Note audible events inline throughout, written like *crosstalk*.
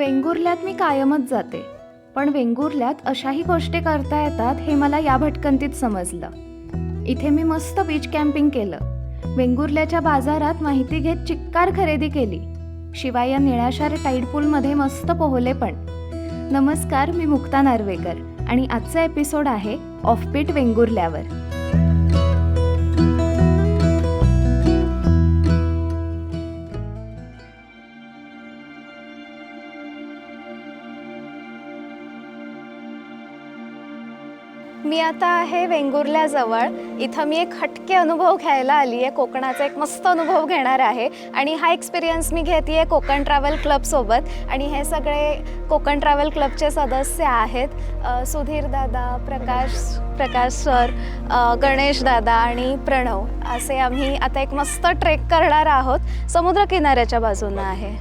वेंगुर्ल्यात मी कायमच जाते. पण वेंगुर्ल्यात अशाही गोष्टी करता येतात हे मला या भटकंतीत समजलं. इथे मी मस्त बीच कॅम्पिंग केलं. वेंगुर्ल्याच्या बाजारात माहिती घेत चिक्कार खरेदी केली. शिवाय या निळाशार टाईड पूलमध्ये मस्त पोहले पण. नमस्कार मी मुक्ता नार्वेकर आणि आजचा एपिसोड आहे ऑफबीट वेंगुर्ल्यावर. मी आता आहे वेंगुर्ल्याजवळ इथं मी एक हटके अनुभव घ्यायला आली आहे. कोकणाचा एक मस्त अनुभव घेणार आहे. आणि हा एक्सपिरियन्स मी घेते आहे कोकण ट्रॅव्हल क्लबसोबत आणि हे सगळे कोकण ट्रॅव्हल क्लबचे सदस्य आहेत. सुधीर दादा प्रकाश प्रकाश सर गणेश दादा आणि प्रणव. असे आम्ही आता एक मस्त ट्रेक करणार आहोत. समुद्रकिनाऱ्याच्या बाजूनं आहे.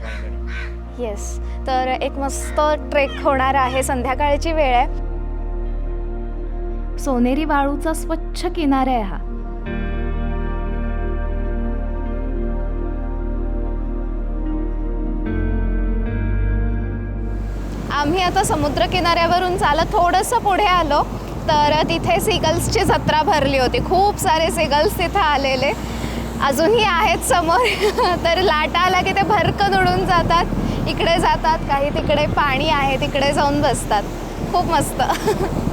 येस तर एक मस्त ट्रेक होणार आहे. संध्याकाळची वेळ आहे. सोनेरी वाळूचा स्वच्छ किनारा आहे हा. आम्ही आता समुद्र किनाऱ्यावरून चालत थोडंसं पुढे आलो तर तिथे सिगल्सची जत्रा भरली होती. खूप सारे सिगल्स तिथे आलेले. अजूनही आहेत समोर. *laughs* तर लाटा आला की ते भरकन उडून जातात. इकडे जातात काही तिकडे पाणी आहे तिकडे जाऊन बसतात. खूप मस्त. *laughs*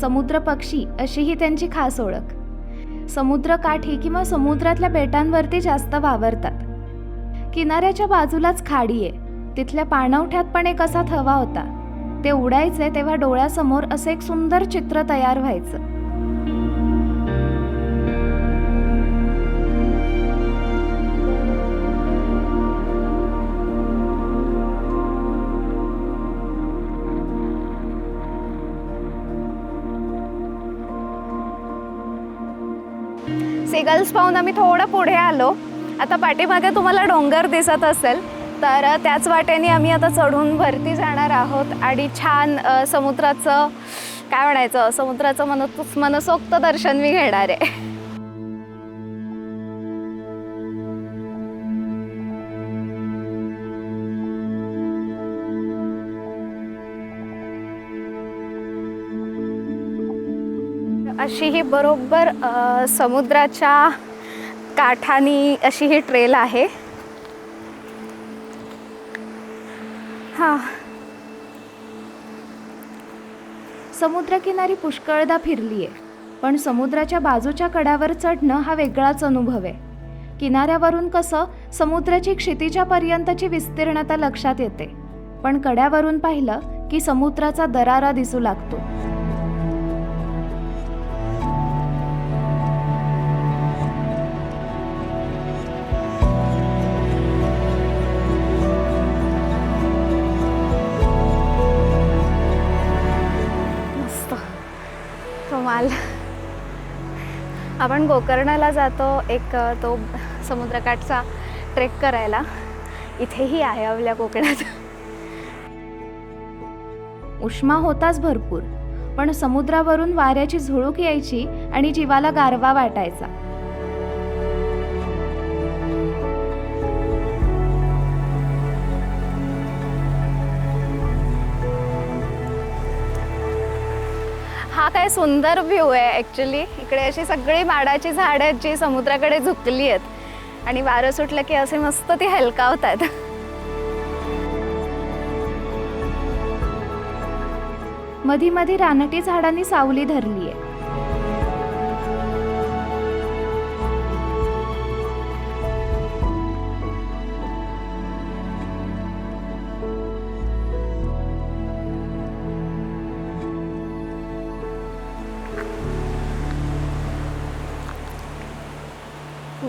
समुद्र पक्षी अशी ही त्यांची खास ओळख. समुद्रकाठी किंवा समुद्रातल्या बेटांवरती जास्त वावरतात. किनाऱ्याच्या बाजूलाच खाडी आहे. तिथल्या पाणवठ्यात पण एक असा थवा होता. ते उडायचे तेव्हा डोळ्यासमोर असं एक सुंदर चित्र तयार व्हायचं. सेगल्स पाहून आम्ही थोडं पुढे आलो. आता पाठीमागे तुम्हाला डोंगर दिसत असेल तर त्याच वाटेने आम्ही आता चढून वरती जाणार आहोत आणि छान समुद्राचं काय म्हणायचं समुद्राचं मन मनसोक्त दर्शन मी घेणार आहे. अशी ही बरोबर समुद्राच्या काठानी अशी ही ट्रेल आहे. हा. समुद्रकिनारी पुष्कळदा फिरली आहे पण समुद्राच्या बाजूच्या कड्यावर चढणं हा वेगळाच अनुभव आहे. किनाऱ्यावरून कसं समुद्राची क्षितिजापर्यंतची विस्तीर्णता लक्षात येते पण कड्यावरून पाहिलं की समुद्राचा दरारा दिसू लागतो. कमाल आपण गोकर्णाला जातो एक तो समुद्रकाठचा ट्रेक करायला. इथेही आहे आपल्या कोकणात. उष्मा होताच भरपूर पण समुद्रावरून वाऱ्याची झुळूक यायची आणि जीवाला गारवा वाटायचा. हा काय सुंदर व्ह्यू आहे ॲक्च्युली इकडे अशी सगळी माडाची झाडं आहेत जी समुद्राकडे झुकली आहेत. आणि वारं सुटलं की असे मस्त ती हलकावतात. मधी मधी रानटी झाडांनी सावली धरली आहे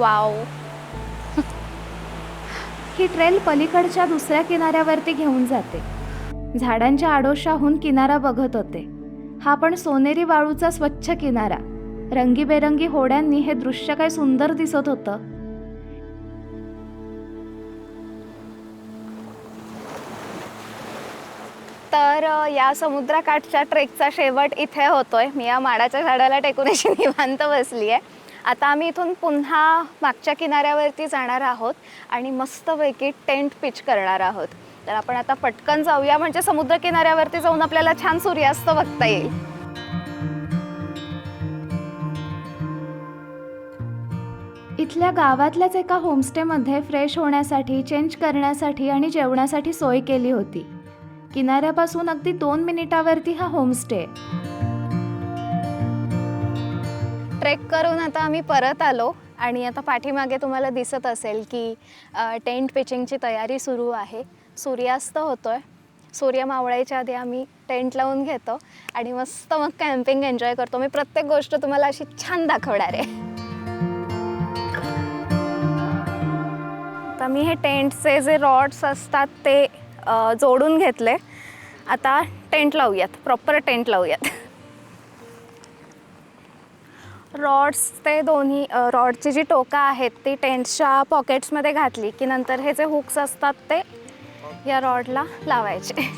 वाव. ही ट्रेल पलीकडच्या दुसऱ्या किनाऱ्यावरती घेऊन जाते. झाडांच्या आडोशाहून किनारा बघत होते. हा पण सोनेरी वाळूचा स्वच्छ किनारा. रंगीबेरंगी होड्यांनी हे दृश्य काय सुंदर दिसत होतं. तर या समुद्रकाठच्या ट्रेकचा शेवट इथे होतोय. मी या माडाच्या झाडाला टेकून अशी निवांत बसली आहे आता आम्ही इथून पुन्हा मागच्या किनाऱ्यावरती जाणार आहोत आणि मस्तपैकी टेंट पिच करणार आहोत. तर आपण आता पटकन जाऊया म्हणजे समुद्र किनाऱ्यावरती जाऊन आपल्याला छान सूर्यास्त बघता येईल. इथल्या गावातल्याच एका होमस्टेमध्ये फ्रेश होण्यासाठी चेंज करण्यासाठी आणि जेवणासाठी सोय केली होती. किनाऱ्यापासून अगदी दोन मिनिटावरती हा होमस्टे आहे. ट्रेक करून आता आम्ही परत आलो. आणि आता पाठीमागे तुम्हाला दिसत असेल की टेंट पिचिंगची तयारी सुरू आहे. सूर्यास्त होतोय. सूर्य मावळायच्या आधी आम्ही टेंट लावून घेतो. आणि मस्त मग कॅम्पिंग एन्जॉय करतो. मी प्रत्येक गोष्ट तुम्हाला अशी छान दाखवणार आहे. आता मी हे टेंटचे जे रॉड्स असतात ते जोडून घेतले. आता टेंट लावूयात. प्रॉपर टेंट लावूयात. रॉड्स ते दोन्ही रॉडची जी टोका आहेत ती टेंटच्या पॉकेट्समध्ये घातली की नंतर हे जे हुक्स असतात ते या रॉडला लावायचे.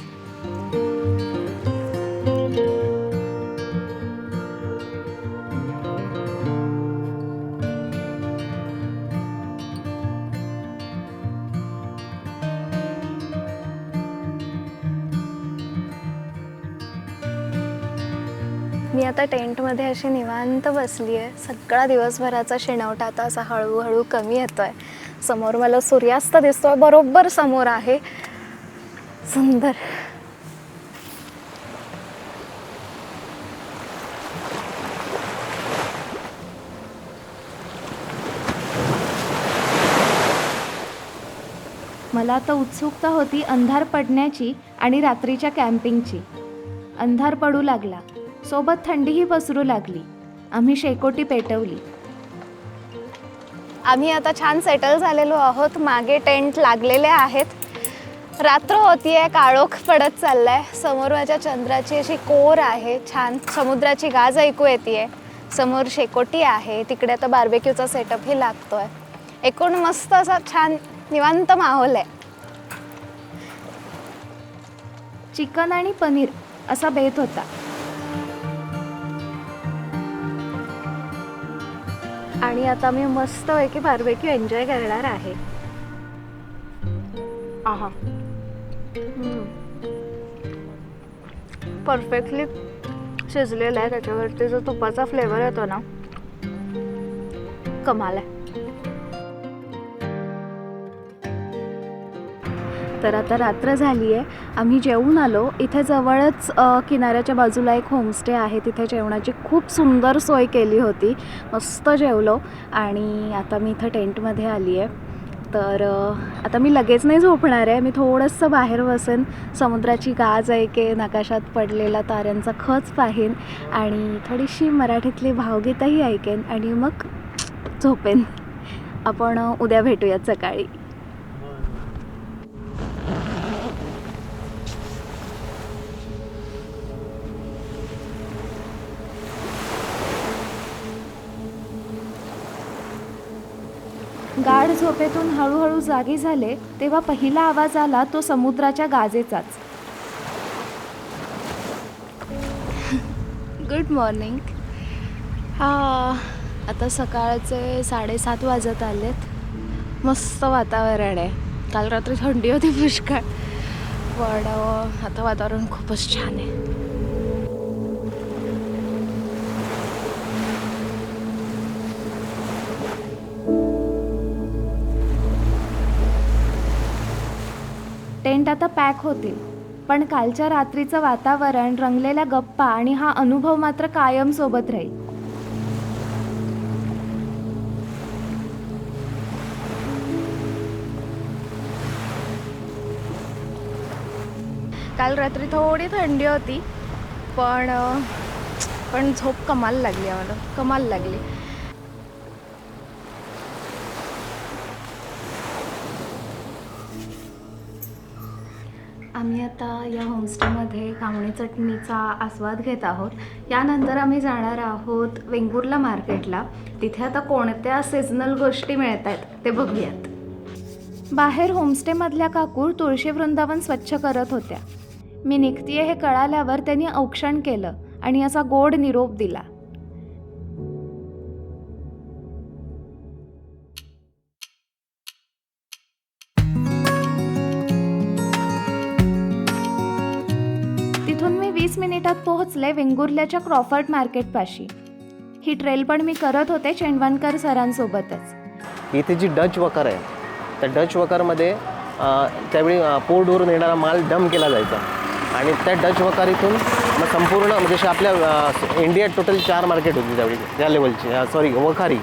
आता टेंटमध्ये अशी निवांत बसली आहे. सगळा दिवसभराचा शिणवटा आता असा हळूहळू कमी येतो आहे समोर मला सूर्यास्त दिसतो आहे बरोबर समोर आहे. सुंदर. मला आता उत्सुकता होती अंधार पडण्याची आणि रात्रीच्या कॅम्पिंगची. अंधार पडू लागला. सोबत थंडीही पसरू लागली. आम्ही शेकोटी पेटवली. आम्ही आता छान सेटल झालेलो आहोत. मागे टेंट लागलेले आहेत. रात्र होतीये काळोख पडत चाललाय. समोर माझ्या चंद्राची अशी कोर आहे. छान समुद्राची गाज ऐकू येते समोर शेकोटी आहे. तिकडे आता बार्बेक्यूचा सेटअपही लागतोय. एकूण मस्त असा छान निवांत माहोल आहे. चिकन आणि पनीर असा बेत होता. आणि आता मी मस्त पैकी बार्बेक्यू एन्जॉय करणार आहे. आहा. परफेक्टली शिजलेला आहे त्याच्यावरती जो तुपाचा फ्लेवर येतो ना कमाल आहे. तर आता रात्र झाली आहे. आम्ही जेवून आलो. इथे जवळच किनाऱ्याच्या बाजूला एक होमस्टे आहे. तिथे जेवणाची खूप सुंदर सोय केली होती. मस्त जेवलो आणि आता मी इथं टेंटमध्ये आली आहे. तर आता मी लगेच नाही झोपणार आहे. मी थोडंसं बाहेर बसेन. समुद्राची गाज ऐकेन आकाशात पडलेला ताऱ्यांचा खच पाहीन आणि थोडीशी मराठीतली भावगीतही ऐकेन आणि मग झोपेन. आपण उद्या भेटूयात सकाळी. गाढ झोपेतून हळूहळू जागी झाले तेव्हा पहिला आवाज आला तो समुद्राच्या गाजेचाच. गुड मॉर्निंग हा आता सकाळचे साडेसात वाजत आलेत. मस्त वातावरण आहे. काल रात्री थंडी होती पुष्कळ. पण आता वातावरण खूपच छान आहे. मिनिटात आता पॅक होतील. पण कालच्या रात्रीचं वातावरण रंगलेल्या गप्पा आणि हा अनुभव मात्र कायम सोबत राहील. काल रात्री थोडी थंडी होती पण पण झोप कमाल लागली आम्हाला. कमाल लागली. आम्ही आता या होमस्टेमध्ये घावणी चटणीचा आस्वाद घेत आहोत. यानंतर आम्ही जाणार आहोत वेंगुर्ला मार्केटला. तिथे आता कोणत्या सीझनल गोष्टी मिळत आहेत ते बघूयात. बाहेर होमस्टेमधल्या काकूर तुळशी वृंदावन स्वच्छ करत होत्या. मी निघतीये हे कळाल्यावर त्यांनी औक्षण केलं आणि असा गोड निरोप दिला. वीस मिनिटात पोहोचले वेंगुर्ल्याच्या क्रॉफर्ड मार्केटपाशी. ही ट्रेल पण मी करत होते चेंडवणकर सरांसोबतच. इथे जी डच वकार आहे त्या डच वकारमध्ये त्यावेळी अ, पोर्टवरून येणारा माल डम केला जायचा. आणि त्या डच वकारीतून मग संपूर्ण म्हणजे आपल्या इंडियात टोटल चार मार्केट होती त्यावेळी त्या लेवलची सॉरी वखारी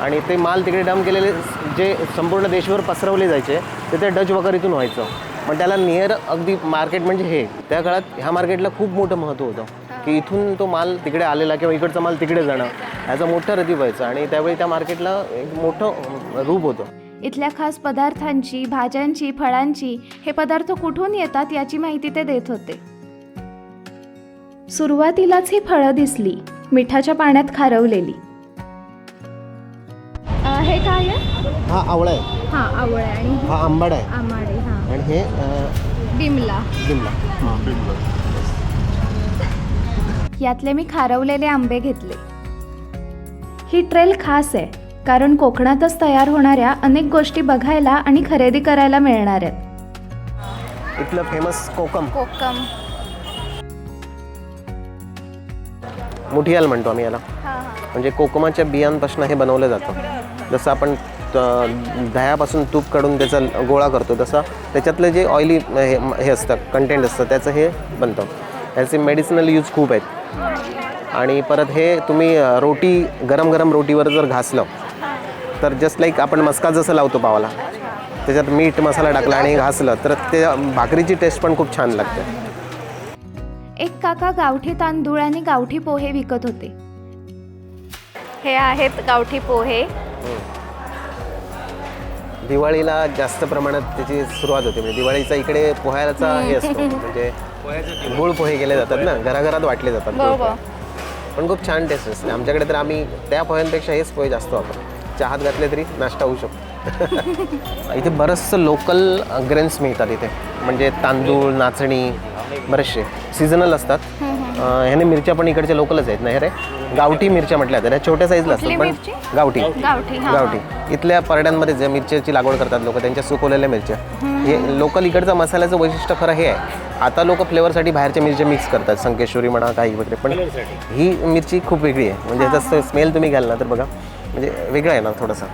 आणि ते माल तिकडे डम केलेले जे संपूर्ण देशभर पसरवले जायचे ते त्या डच वकारीतून व्हायचं. पण त्याला नियर अगदी मार्केट म्हणजे हे त्या काळात ह्या मार्केटला खूप मोठं महत्त्व होतं. की इथून तो माल तिकडे आलेला किंवा इकडचा माल तिकडे जाणं ह्याचा मोठा रती व्हायचं आणि त्यावेळी त्या मार्केटला एक मोठं रूप होतं. इथल्या खास पदार्थांची भाज्यांची फळांची हे पदार्थ कुठून येतात याची माहिती ते देत होते. सुरुवातीलाच ही फळं दिसली मिठाच्या पाण्यात खारवलेली. हे काय आहे? हा आवळा आहे. हा आवळे आणि हा आंबाड आहे. आमाडे हा आणि हे बिमला. बिमला. यातले मी खारवलेले आंबे घेतले. ही ट्रेल खास आहे कारण कोकणातच तयार होणाऱ्या अनेक गोष्टी बघायला आणि खरेदी करायला मिळणार आहेत. इथलं फेमस कोकम. कोकम. मुठियाल म्हणतो आम्ही याला. म्हणजे कोकमाच्या बियांपासून हे बनवलं जातं. जसं आपण दह्यापासून तूप काढून त्याचा गोळा करतो. तसं त्याच्यातलं जे ऑइली हे हे असतं कंटेंट असतं त्याचं हे बनतं. त्याचे मेडिसिनल यूज खूप आहेत. आणि परत हे तुम्ही रोटी गरम गरम रोटीवर जर घासलं तर जस्ट लाईक आपण मस्का जसं लावतो पावाला त्याच्यात मीठ मसाला टाकला आणि घासलं तर ते भाकरीची टेस्ट पण खूप छान लागते. एक काका गावठी तांदूळ आणि गावठी पोहे विकत होते. हे आहेत गावठी पोहे. दिवाळीला जास्त प्रमाणात त्याची सुरुवात होते. म्हणजे दिवाळीचा इकडे पोह्याचा हे असतो. म्हणजे गुळ पोहे केले जातात ना? घराघरात वाटले जातात गुळ पोहे. पण खूप छान टेस्ट असते. आमच्याकडे तर आम्ही त्या पोह्यांपेक्षा हेच पोहे जास्त वापरतो. चहात घातले तरी नाश्ता होऊ शकतो. *laughs* इथे बरंचसं लोकल ग्रेन्स मिळतात इथे. म्हणजे तांदूळ नाचणी बरेचसे. सीझनल असतात. ह्याने मिरच्या पण इकडच्या लोकलच आहेत ना हे रे? गावठी मिरच्या म्हटल्या तर ह्या छोट्या साईजला असतात पण मिरची? गावठी. गावठी हा गावठी. इथल्या परड्यांमध्ये जे मिरच्याची लागवड करतात लोक त्यांच्या सुकवलेल्या मिरच्या. हे लोकल इकडचं मसाल्याचं वैशिष्ट्य खरं हे आहे. आता लोक फ्लेवरसाठी बाहेरच्या मिरच्या मिक्स करतात. संकेश्वरी म्हणा काही वगैरे. पण ही मिरची खूप वेगळी आहे. म्हणजे ह्याचा स्मेल तुम्ही घ्याल ना तर बघा. म्हणजे वेगळा आहे ना थोडासा.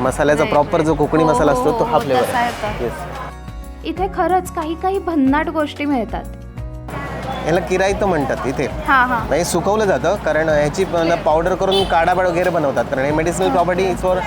मसाल्याचा प्रॉपर जो कोकणी हो, मसाला हो, असतो तो हा हो, फ्लेवर तसा आहे. येस इथे खरंच काही काही भन्नाट गोष्टी मिळतात. ह्याला किरायतं म्हणतात इथे. हा हा. सुकवलं जातं कारण ह्याची पावडर करून काढा वगैरे बनवतात. कारण हे medicinal property is for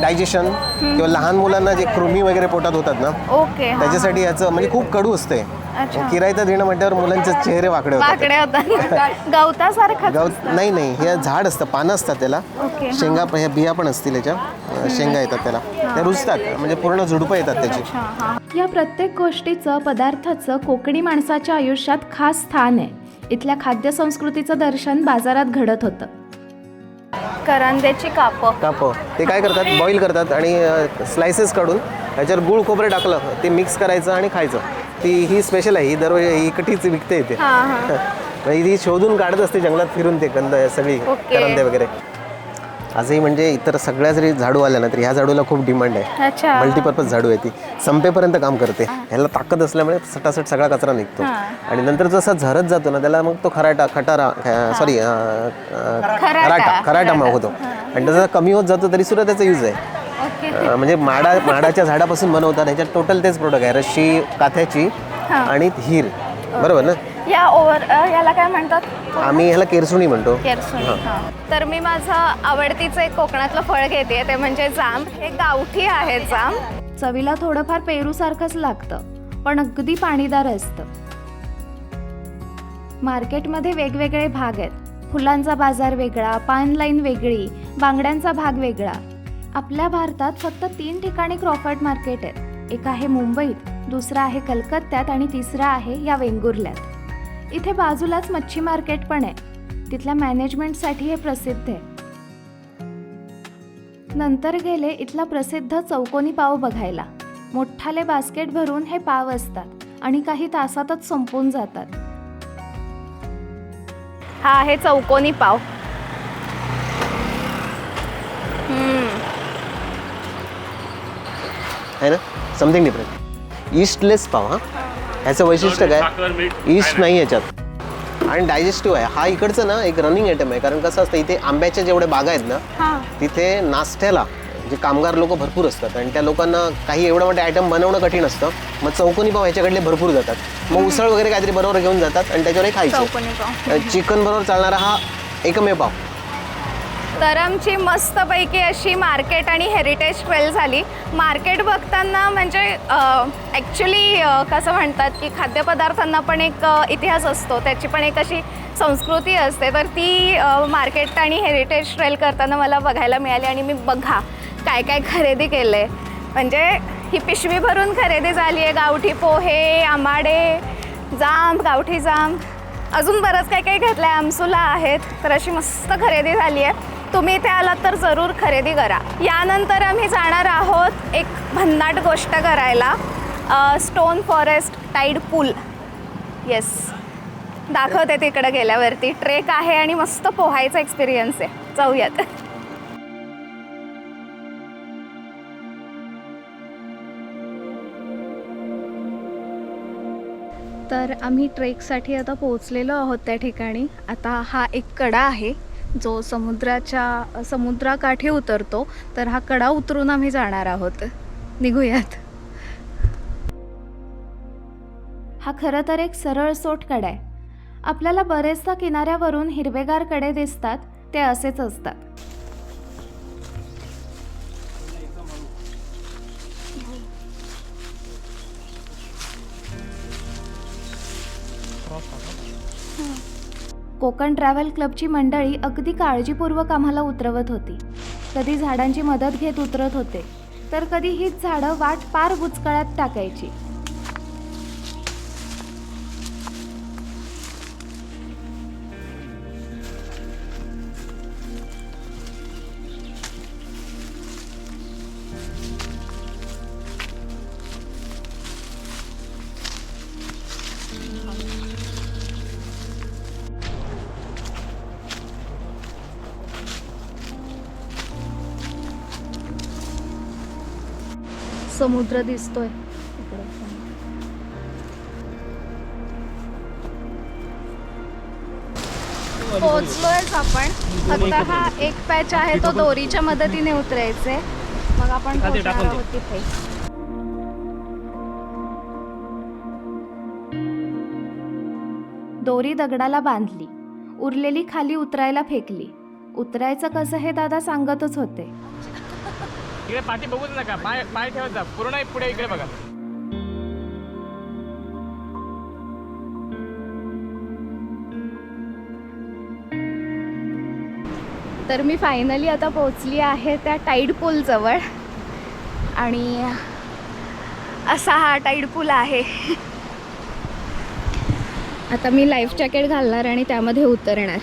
digestion किंवा लहान मुलांना जे कृमी वगैरे पोटात होतात ना ओके हा. त्याच्यासाठी याचं म्हणजे खूप कडू असते. अच्छा. किरायतं देणं म्हटल्यावर मुलांचे चेहरे वाकडे होतात. वाकडे होतात. *laughs* गवतासारखं गवत नाही नाही हे झाड असतं पानं असतात त्याला. ओके, हा. शेंगा ह्या बिया पण असतील याच्या. अं, शेंगा येतात त्याला. त्या रुजतात म्हणजे पूर्ण झुडपं येतात त्याची. या प्रत्येक गोष्टीचं पदार्थाचं कोकणी माणसाच्या आयुष्यात खास स्थान आहे. इथल्या खाद्य संस्कृतीचं दर्शन बाजारात घडत होतं. करंद्याची काप. काप. ते काय करतात? बॉईल करतात आणि स्लायसेस काढून त्याच्यावर गुळ खोबरे टाकलं ते मिक्स करायचं आणि खायचं. ती ही स्पेशल आहे. ही दरवेळी ही विकते इथे हा हा. *laughs* म्हणजे ती शोधून काढत असते जंगलात फिरून ते कंद सगळी ओके. करंदे वगैरे. आजही म्हणजे इतर सगळ्या जरी झाडू आल्या ना तर ह्या झाडूला खूप डिमांड आहे. अच्छा. मल्टीपर्पज झाडू आहे ती. संपेपर्यंत काम करते. ह्याला ताकद असल्यामुळे सटासट सगळा कचरा निघतो. हा. आणि नंतर जसा झरत जातो ना त्याला मग तो खराटा खटारा सॉरी खराटा. खराटा मग होतो. आणि तसा कमी होत जातो तरी सुद्धा त्याचा यूज आहे. अं, म्हणजे माडा माडाच्या झाडापासून बनवतात. ह्याच्यात टोटल तेच प्रोडक्ट आहे. रशी काथ्याची. आणि हिर. बरोबर ना? या ओव्हर याला काय म्हणतात? आम्ही ह्याला केरसुणी म्हणतो. केरसुणी हा. तर मी माझं आवडतीचं एक कोकणातलं फळ घेते. ते म्हणजे जांब हे गावठी आहे जांब चवीला थोडंफार पेरू सारखंच लागतं पण अगदी पाणीदार असतं. मार्केटमध्ये वेगवेगळे भाग आहेत. फुलांचा बाजार वेगळा पान लाईन वेगळी बांगड्यांचा भाग वेगळा. आपल्या भारतात फक्त तीन ठिकाणी क्रॉफर्ड मार्केट आहेत. एक आहे मुंबईत दुसरा आहे कलकत्त्यात आणि तिसरा आहे या वेंगुर्ल्यात. इथे बाजूलाच मच्छी मार्केट पण आहे. तिथल्या मॅनेजमेंटसाठी हे प्रसिद्ध आहे. नंतर गेले इथला प्रसिद्ध चौकोनी पाव बघायला. मोठाले बास्केट भरून हे पाव असतात आणि काही तासातच संपून जातात. हा आहे चौकोनी पाव. आहे ना? समथिंग डिफरंट ईस्टलेस पाव हा? ह्याचं वैशिष्ट्य काय ईस्ट नाही याच्यात आणि डायजेस्टिव्ह आहे हा। इकडचं ना एक रनिंग आयटम आहे. कारण कसं असतं इथे आंब्याच्या जेवढे बागा आहेत ना हां. तिथे नाश्त्याला जे कामगार लोक भरपूर असतात आणि त्या लोकांना काही एवढं मोठे आयटम बनवणं कठीण असतं. मग चौकोनी पाव ह्याच्याकडले भरपूर जातात. मग उसळ वगैरे काहीतरी बरोबर घेऊन जातात आणि त्याच्यावरही खायचं चौकोनी पाव. चिकन बरोबर चालणारा हा एकमेव पाव. तर आमची मस्तपैकी अशी मार्केट आणि हेरिटेज ट्रेल झाली. मार्केट बघताना म्हणजे ॲक्च्युली कसं म्हणतात की खाद्यपदार्थांना पण एक इतिहास असतो. त्याची पण एक अशी संस्कृती असते. तर ती मार्केट आणि हेरिटेज ट्रेल करताना मला बघायला मिळाली आणि मी बघा काय काय खरेदी केलं आहे म्हणजे ही पिशवी भरून खरेदी झाली आहे. गावठी पोहे आंबाडे जांब गावठी जांब अजून बरंच काही काही घेतलं आहे आमसुला आहेत. तर अशी मस्त खरेदी झाली आहे. तुम्ही इथे आलात तर जरूर खरेदी करा. यानंतर आम्ही जाणार आहोत एक भन्नाट गोष्ट करायला. Stone forest tide pool yes दाखवते तिकडं गेल्यावरती. ट्रेक आहे आणि मस्त पोहायचा एक्सपिरियन्स आहे. जाऊयात. तर आम्ही ट्रेकसाठी आता पोहोचलेलो आहोत त्या ठिकाणी. आता हा एक कडा आहे. जो समुद्राच्या समुद्राकाठी उतरतो तर हा कडा उतरून आम्ही जाणार आहोत. निघूयात. हा खरं तर एक सरळ सोट कडा आहे. आपल्याला बरेचदा किनाऱ्यावरून हिरवेगारकडे दिसतात ते असेच असतात. कोकण ट्रॅव्हल क्लबची मंडळी अगदी काळजीपूर्वक आम्हाला उतरवत होती. कधी झाडांची मदत घेत उतरत होते तर कधी हीच झाडं वाट पार बुचकळ्यात टाकायची. समुद्र दिसतोय. पोहोचलोयच आपण. फक्त हा एक पॅच आहे तो दोरीच्या मदतीने उतरायचे मग आपण पोहोचणार. आहोत तिथे. दोरी दगडाला बांधली. उरलेली खाली उतरायला फेकली. उतरायचं कसं हे दादा सांगतच होते. इकडे पाठी बघूच नका. पाय पाय ठेवत जा. पूर्ण पुढे इकडे बघा. तर मी फायनली आता पोहोचली आहे त्या टाईड पूलजवळ आणि असा हा टाईड पूल आहे. आता मी लाईफ जॅकेट घालणार आणि त्यामध्ये उतरणार.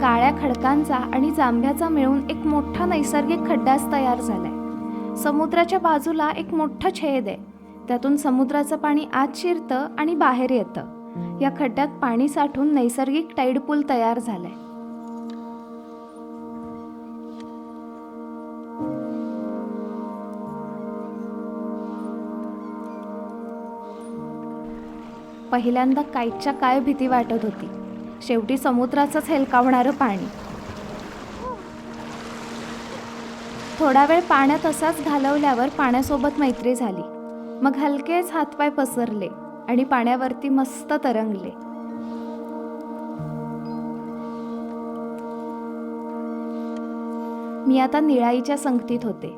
काळ्या खडकांचा आणि जांभ्याचा मिळून एक मोठा नैसर्गिक खड्डाच तयार झालाय. समुद्राच्या बाजूला एक मोठं छेद आहे. त्यातून समुद्राचं पाणी आत शिरतं आणि बाहेर येतं. या खड्ड्यात पाणी साठून नैसर्गिक टाईड पूल तयार झालाय. पहिल्यांदा काहीच्या काय भीती वाटत होती. शेवटी समुद्राचंच हेलकावणारं पाणी. थोडा वेळ पाण्यात असाच घालवल्यावर पाण्यासोबत मैत्री झाली. मग हलकेच हातपाय पसरले आणि पाण्यावरती मस्त तरंगले. मी आता निळाईच्या संगतीत होते.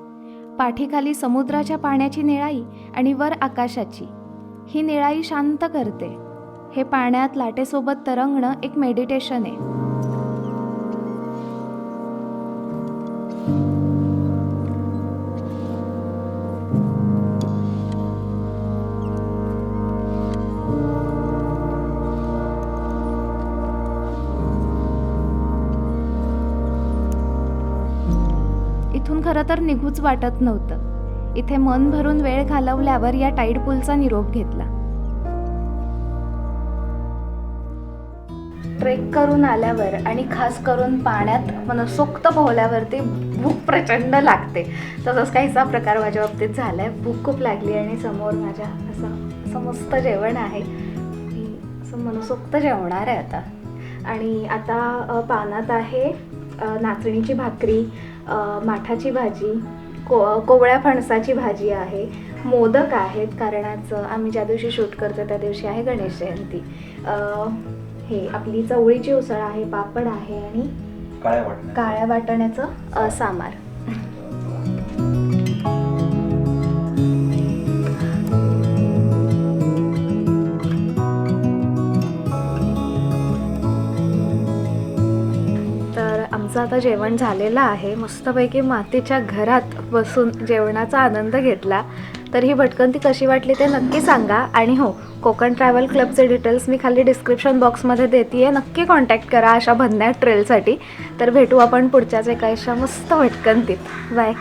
पाठीखाली समुद्राच्या पाण्याची निळाई आणि वर आकाशाची. ही निळाई शांत करते. हे पाण्यात लाटेसोबत तरंगणं एक मेडिटेशन आहे. इथून खरं तर निघूच वाटत नव्हतं. इथे मन भरून वेळ घालवल्यावर या टाईड पूलचा निरोप घेतला. ट्रेक करून आल्यावर आणि खास करून पाण्यात म्हणजे मनसोक्त पोहल्यावरती भूक प्रचंड लागते. तसंच काहीसा प्रकार माझ्या बाबतीत झाला आहे भूक खूप लागली आणि समोर माझ्या असं असं मस्त जेवण आहे. मी असं मनसोक्त जेवणार आहे आता. आणि आता पानात आहे नाचणीची भाकरी माठाची भाजी को कोवळ्या फणसाची भाजी आहे. मोदक आहेत कारण आज आम्ही ज्या दिवशी शूट करतो त्या दिवशी आहे गणेश जयंती. हे आपली चवळीची उसळ आहे पापड आहे आणि काळ्या वाटण्या. काळ्या वाटाण्याचं अ, सांबार. तर आमचं आता जेवण झालेलं आहे. मस्तपैकी मातीच्या घरात बसून जेवणाचा आनंद घेतला. तर ही भटकंती कशी वाटली ते नक्की सांगा. आणि हो कोकण ट्रॅव्हल क्लबचे डिटेल्स मी खाली डिस्क्रिप्शन बॉक्समध्ये देते आहे नक्की कॉन्टॅक्ट करा अशा भन्या ट्रेलसाठी तर भेटू आपण पुढच्याच एका अशा मस्त भटकंतीत. बाय.